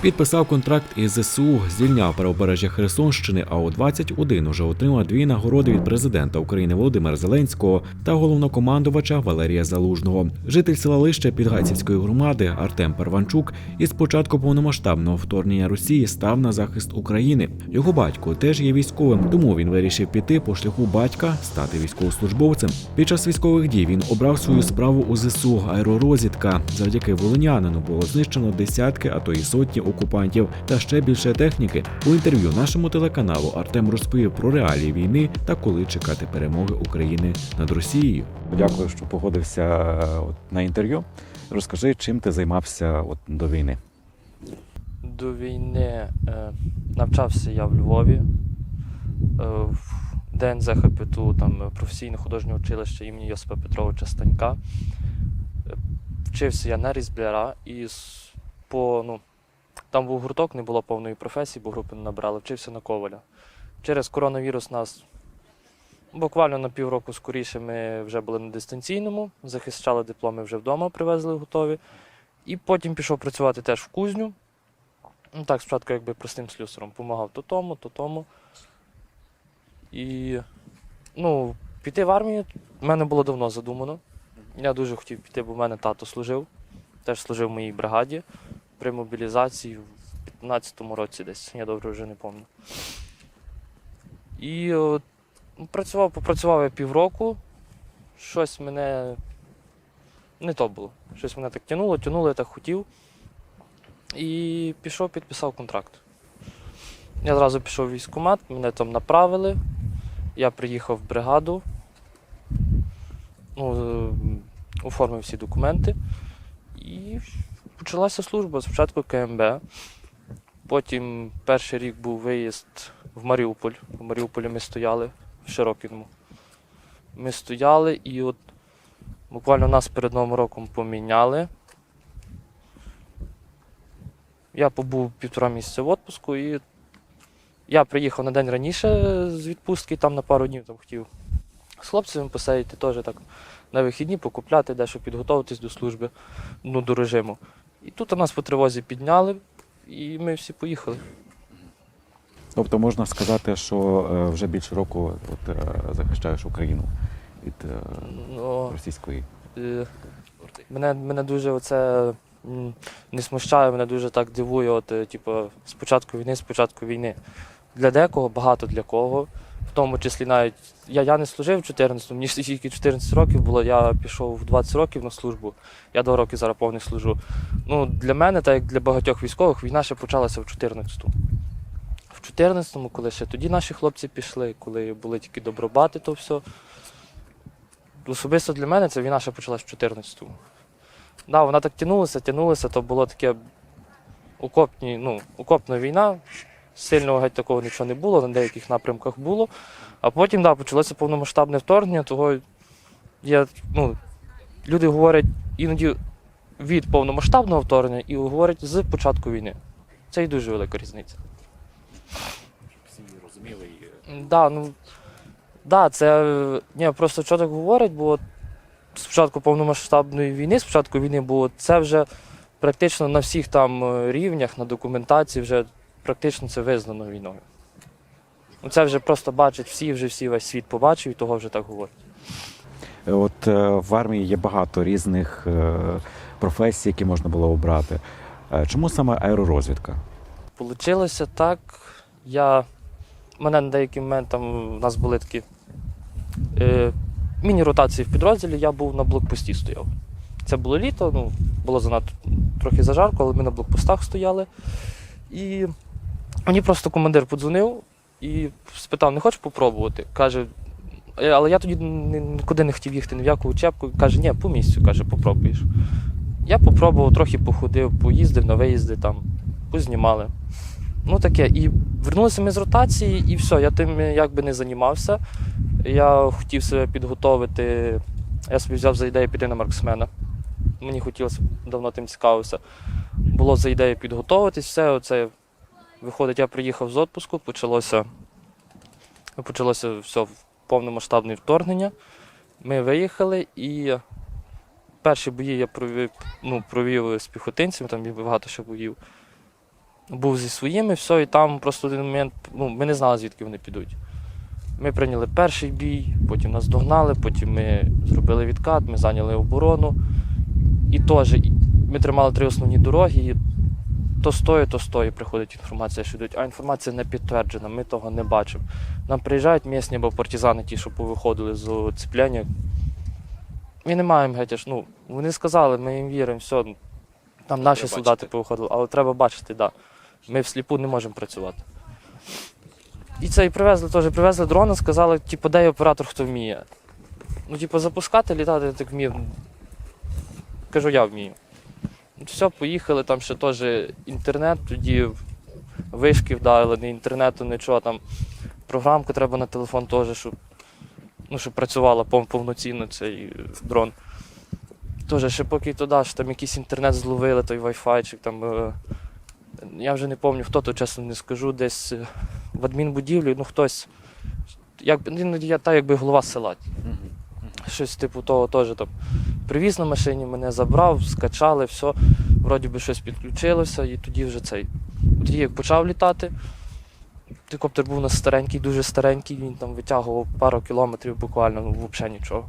Підписав контракт із ЗСУ, звільняв правобережжя Херсонщини, а у 21 уже отримав дві нагороди від президента України Володимира Зеленського та головнокомандувача Валерія Залужного. Житель села Лище Підгайцівської громади Артем Перванчук із початку повномасштабного вторгнення Росії став на захист України. Його батько теж є військовим, тому він вирішив піти по шляху батька, стати військовослужбовцем. Під час військових дій він обрав свою справу у ЗСУ аеророзвідка. Завдяки волинянину було знищено десятки, а то й сотні окупантів та ще більше техніки. У інтерв'ю нашому телеканалу Артем розповів про реалії війни та коли чекати перемоги України над Росією. Дякую, що погодився е, на інтерв'ю. Розкажи, чим ти займався от до війни. До війни е, навчався я в Львові е, в ДНЗ ХПТУ, там професійне художнє училище імені Йосипа Петровича Станька. Вчився я на різбляра і по, ну, там був гурток, не було повної професії, бо групи не набрали. Вчився на коваля. Через коронавірус нас буквально на півроку скоріше ми вже були на дистанційному, захищали дипломи вже вдома, привезли готові. І потім пішов працювати теж в кузню. Ну так, спочатку якби простим слюсаром. Помагав то тому, то тому. І ну, піти в армію в мене було давно задумано. Я дуже хотів піти, бо в мене тато служив. Теж служив в моїй бригаді при мобілізації в 15-му році десь, я добре вже не пам'ятаю. І от, ну, працював, попрацював я півроку. Щось мене не то було. Щось мене так тянуло, тянуло, я так хотів. І пішов, підписав контракт. Я одразу пішов в військкомат, мене там направили. Я приїхав в бригаду, ну, е, оформив всі документи. І почалася служба. Спочатку КМБ. Потім перший рік був виїзд в Маріуполь. В Маріуполі ми стояли в Широкіному. Ми стояли і от буквально нас перед Новим роком поміняли. Я побув півтора місяця в відпуску і я приїхав на день раніше з відпустки, там на пару днів там хотів з хлопцями посидіти теж так на вихідні, покупляти, дещо підготуватись до служби, ну, до режиму. І тут нас по тривозі підняли, і ми всі поїхали. Тобто можна сказати, що е, вже більше року от, е, захищаєш Україну від е, Ну, російської. Е, Мене, мене дуже оце м, не смущає, мене дуже так дивує. От, е, типу, з початку війни, з початку війни. Для декого, багато для кого. Тому числі навіть я, я не служив в 14, мені тільки 14 років було, я пішов в 20 років на службу. Я 2 роки зараз повний служу. Ну, для мене, так як для багатьох військових, війна ще почалася в 14-му. В 14-му, коли ще тоді наші хлопці пішли, коли були тільки добробати, то все. Особисто для мене ця війна ще почалась в 14-му. Да, вона так тягнулася, тягнулася, то було таке окопні, ну, окопна війна. Сильного геть такого нічого не було, на деяких напрямках було. А потім да, почалося повномасштабне вторгнення, того я, ну, люди говорять іноді від повномасштабного вторгнення і говорять з початку війни. Це і дуже велика різниця. Всі розуміли і Да, ну, да, це е, ні, просто що так говорять, бо спочатку повномасштабної війни, спочатку війни, бо це вже практично на всіх там е, рівнях, на документації вже практично це визнано війною. Ну, Це вже просто бачать всі, вже всі весь світ побачив і того вже так говорять. От е, в армії є багато різних е, професій, які можна було обрати. Е, Чому саме аеророзвідка? Получилося так. Я... Мене на деякий момент там у нас були такі е, міні-ротації в підрозділі, я був на блокпості стояв. Це було літо, ну, було занадто трохи зажарко, але ми на блокпостах стояли. І мені просто командир подзвонив і спитав, не хочеш попробувати? Каже, «Е, але я тоді нікуди не хотів їхати ні в яку учебку. Каже, ні, по місцю, каже, попробуєш. Я попробував, трохи походив, поїздив на виїзди там, познімали. Ну таке. І вернулися ми з ротації, і все, я тим якби не займався. Я хотів себе підготовити. Я собі взяв за ідею піти на марксмена. Мені хотілося, давно тим цікавився. Було за ідею підготуватись, все оце. Виходить, я приїхав з відпуску, почалося, почалося все повномасштабне вторгнення. Ми виїхали і перші бої я провів, ну, провів з піхотинцями, там і багато ще боїв. був зі своїми, все, і там просто один момент ну, ми не знали, звідки вони підуть. Ми прийняли перший бій, потім нас догнали, потім ми зробили відкат, ми зайняли оборону. І теж ми тримали три основні дороги, і то з тої, то з тої приходить інформація, що йдуть, а інформація не підтверджена, ми того не бачимо. Нам приїжджають місні або партизани, ті, що повиходили з оцепляння. Ми не маємо геть, ну, вони сказали, ми їм віримо, все. Там наші Треба солдати бачити. повиходили, але треба бачити, так. Да. Ми всліпу не можемо працювати. І це і привезли теж, привезли дрона, сказали, типу, де оператор, хто вміє. Ну, типу, запускати, літати я так вмів. Кажу, я вмію. Все, поїхали, там ще теж інтернет, тоді вишки вдали, не інтернету, нічого там. Програмку треба на телефон теж, щоб, ну, щоб працювала повноцінно цей дрон. Теж ще поки туди, що там якийсь інтернет зловили, той Wi-Fi, там. е, Я вже не пам'ятаю, хто то чесно не скажу, десь е, в адмінбудівлі, ну хтось. Як, я так якби голова села. Щось типу того теж там. Привіз на машині, мене забрав, скачали, все, вроді би щось підключилося, і тоді вже цей. Тоді як почав літати. Гелікоптер був у нас старенький, дуже старенький, він там витягував пару кілометрів буквально, ну взагалі нічого.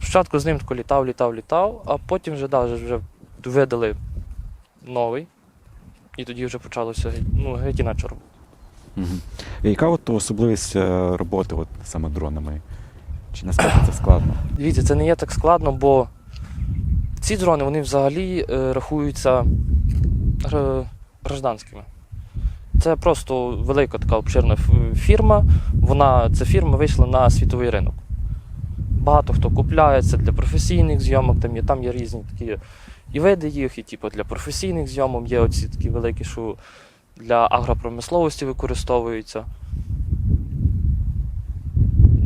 Спочатку з ним літав, літав, літав, а потім вже, да, вже, видали новий. І тоді вже почалося ну, геть інакше робити. Мгм. І Яка от особливість е, роботи от саме дронами? Чи наскільки це складно? Дивіться, це не є так складно, бо ці дрони вони взагалі е, рахуються гр- гражданськими. Це просто велика така обширна фірма. Вона, ця фірма вийшла на світовий ринок. Багато хто купляє це для професійних зйомок, там є, там є різні такі і види їх, і типу, для професійних зйомок є оці такі великі, що для агропромисловості використовуються.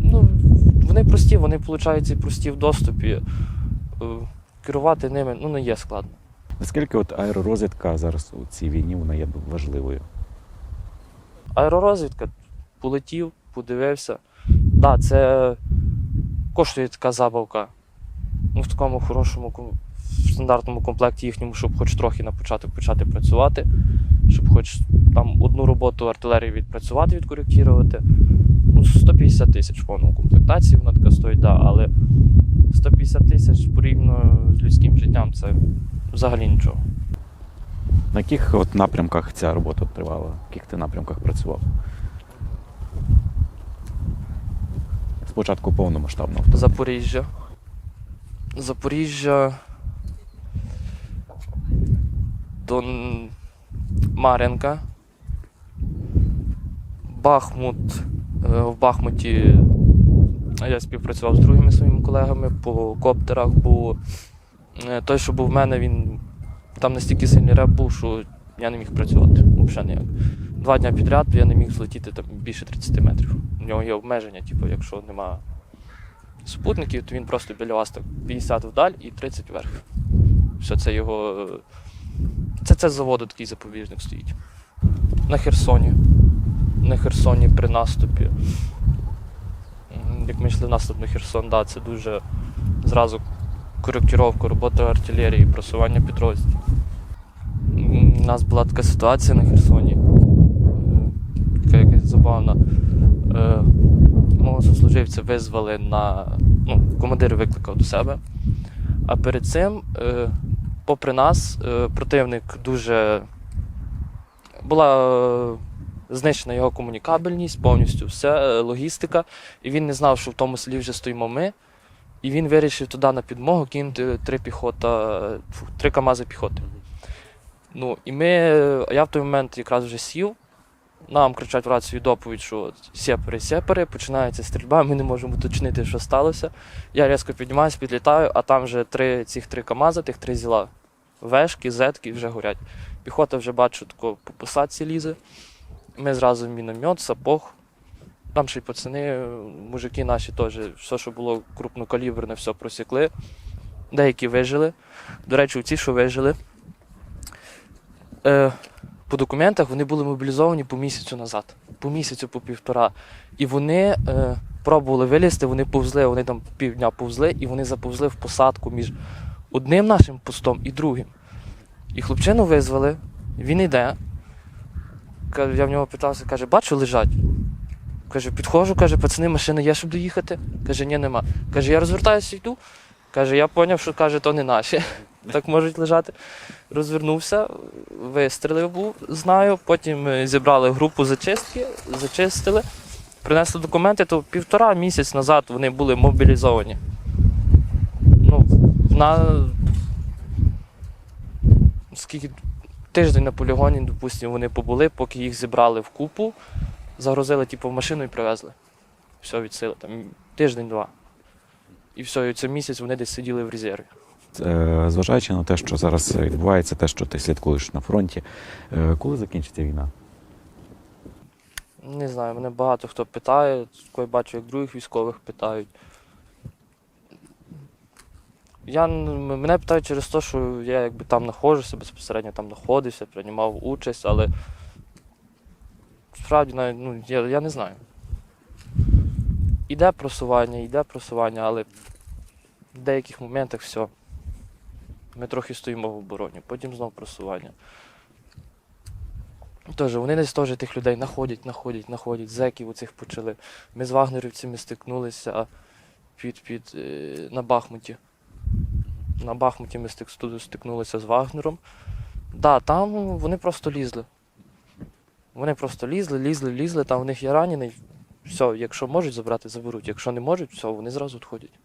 Ну, вони прості, вони получаються прості в доступі. Е, Керувати ними ну, не є складно. Наскільки от аеророзвідка зараз у цій війні вона є важливою? Аеророзвідка полетів, подивився. Да, це коштує така забавка. Ну, в такому хорошому в стандартному комплекті їхньому, щоб хоч трохи на початок почати працювати, щоб хоч там одну роботу артилерії відпрацювати, відкоректувати. Ну, 150 тисяч в повному комплектації вона така стоїть, да, але 150 тисяч порівняно з людським життям це взагалі нічого. На яких от напрямках ця робота тривала? В яких ти напрямках працював? Спочатку повномасштабно. Запоріжжя. Запоріжжя. Дон Мар'янка. Бахмут. Е, В Бахмуті я співпрацював з другими своїми колегами по коптерах, бо е, той, що був в мене, він там настільки сильний реп був, що я не міг працювати. Взагалі ніяк. Два дні підряд я не міг злетіти там більше 30 метрів. У нього є обмеження, типу, якщо немає супутників, то він просто біля вас так 50 вдаль і 30 вверх. Все це його. Це, це заводу такий запобіжник стоїть. На Херсоні. На Херсоні при наступі. Як ми йшли наступ на Херсон, да, це дуже зразу коректировка, робота артилерії, просування підрозділів. У нас була така ситуація на Херсоні. е, Така якась забавна. Е, мого сослуживця визвали на. Ну, командир викликав до себе. А перед цим, е, попри нас, противник дуже була знищена його комунікабельність, повністю все, е, логістика. І він не знав, що в тому селі вже стоїмо ми. І він вирішив туди на підмогу кинути три піхота, е, три КАМАЗи піхоти. Ну, і ми, е, я в той момент якраз вже сів. Нам кричать в рацію доповідь, що сепари, сепари, починається стрільба, ми не можемо уточнити, що сталося. Я різко піднімаюся, підлітаю, а там вже три, цих три КАМАЗа, тих три зіла. Вешки, зетки вже горять. Піхота вже бачу, тако по посадці лізе. Ми зразу міномет, сапог. Там ще й пацани, мужики наші теж, все, що було крупнокаліберне, все просікли. Деякі вижили. До речі, ці, що вижили, е, по документах вони були мобілізовані по місяцю назад, по місяцю, по півтора. І вони е, пробували вилізти, вони повзли, вони там півдня повзли, і вони заповзли в посадку між одним нашим постом і другим. І хлопчину визвали, він йде, Я в нього питався, каже, бачу, лежать. Каже, підходжу, каже, пацани, машина є, щоб доїхати. Каже, ні, нема. Каже, я розвертаюся йду. Каже, я зрозумів, що каже, то не наші. Так можуть лежати. Розвернувся, вистрілив був, знаю. Потім зібрали групу зачистки, зачистили, принесли документи, то півтора місяць назад вони були мобілізовані. Ну, на скільки тиждень на полігоні, допустимо, вони побули, поки їх зібрали в купу, загрузили типу, в машину і привезли. Все від сили, там тиждень-два. І все, і цей місяць вони десь сиділи в резерві. Е, Зважаючи на те, що зараз відбувається, те, що ти слідкуєш на фронті, е, коли закінчиться війна? Не знаю, мене багато хто питає, коли бачу, як других військових питають. Я, мене питають через те, що я якби там знаходжуся, безпосередньо там знаходився, приймав участь, але справді ну, я, я не знаю. Іде просування, йде просування, але в деяких моментах все. Ми трохи стоїмо в обороні, потім знов просування. Теж вони десь теж тих людей знаходять, знаходять, знаходять, зеків оцих почали. Ми з вагнерівцями стикнулися під, під, е, на Бахмуті. На Бахмуті ми стикнулися з Вагнером. Да, там вони просто лізли. Вони просто лізли, лізли, лізли, там в них є ранений. Все, якщо можуть забрати, заберуть. Якщо не можуть, все, вони зразу відходять.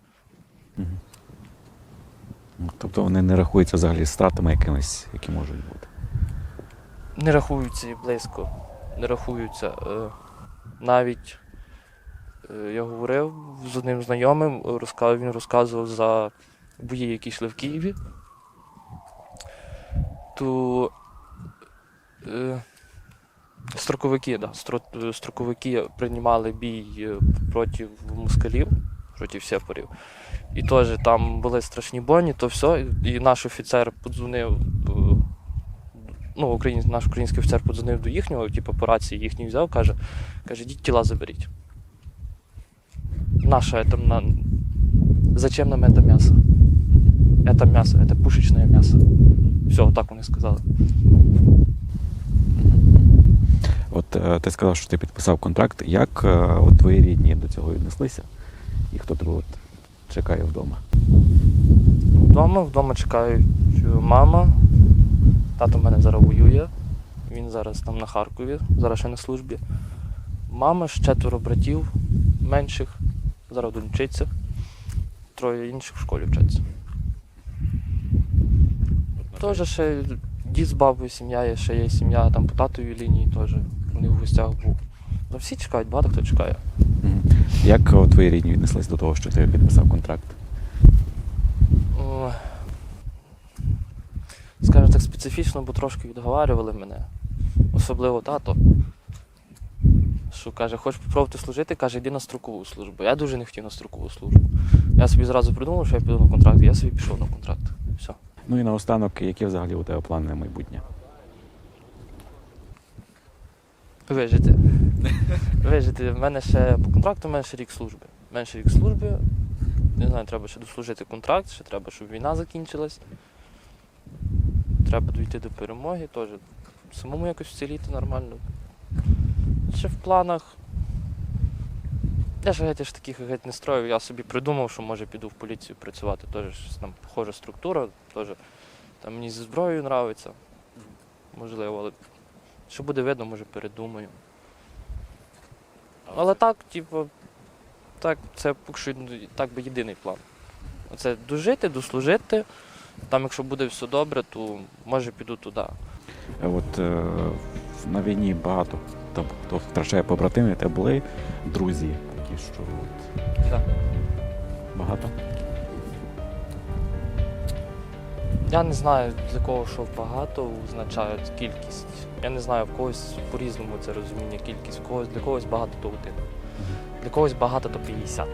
Ну, Тобто вони не рахуються взагалі стратами якимись, які можуть бути. Не рахуються і близько. Не рахуються. Е, навіть е, я говорив з одним знайомим, він розказував за бої, які йшли в Києві. То е, строковики, да, стро- строковики приймали бій е, проти москалів, проти сепарів. І теж там були страшні бойні, то все. І наш офіцер подзвонив. е, ну, україн, наш український офіцер подзвонив до їхнього, типу, по рації їхній взяв, каже, каже, йдіть тіла заберіть. Наше это на... Зачем нам это мясо? Это мясо, это пушечное мясо. Все, так вони сказали. От е, ти сказав, що ти підписав контракт. Як е, от твої рідні до цього віднеслися? І хто тебе от чекає вдома? Вдома, вдома чекають мама. Тато в мене зараз воює. Він зараз там на Харкові, зараз ще на службі. Мама, ще четверо братів менших, зараз один. Троє інших в школі вчаться. Теж ще дід з бабою сім'я є, ще є сім'я там по татовій лінії теж. Вони в гостях був. Ну, всі чекають, багато хто чекає. Як твої рідні віднеслись до того, що ти підписав контракт? Скажімо так, специфічно, бо трошки відговарювали мене. Особливо тато. Що каже, хочеш попробувати служити, каже, йди на строкову службу. Я дуже не хотів на строкову службу. Я собі зразу придумав, що я піду на контракт, я собі пішов на контракт. Все. Ну і наостанок, які взагалі у тебе плани на майбутнє? Вижити. Вижити. В мене ще по контракту ще рік служби. Ще рік служби. Не знаю, треба ще дослужити контракт, ще треба, щоб війна закінчилась. Треба дійти до перемоги теж. Самому якось вціліти нормально. Ще в планах. Я ж геть ж таких геть не строїв. Я собі придумав, що може піду в поліцію працювати. Теж там похожа структура, теж там мені зі зброєю нравиться. Можливо, але що буде видно, може передумаю. Але так, типу, так, це поки що так би єдиний план. Оце дожити, дослужити. Там, якщо буде все добре, то може піду туди. Е, От е, на війні багато хто, втрачає побратимів, тебе були друзі такі, що от, Так. багато. Я не знаю, для кого що багато означає кількість. Я не знаю, в когось по-різному це розуміння, кількість, в когось, для когось багато то один. Для когось багато то 50.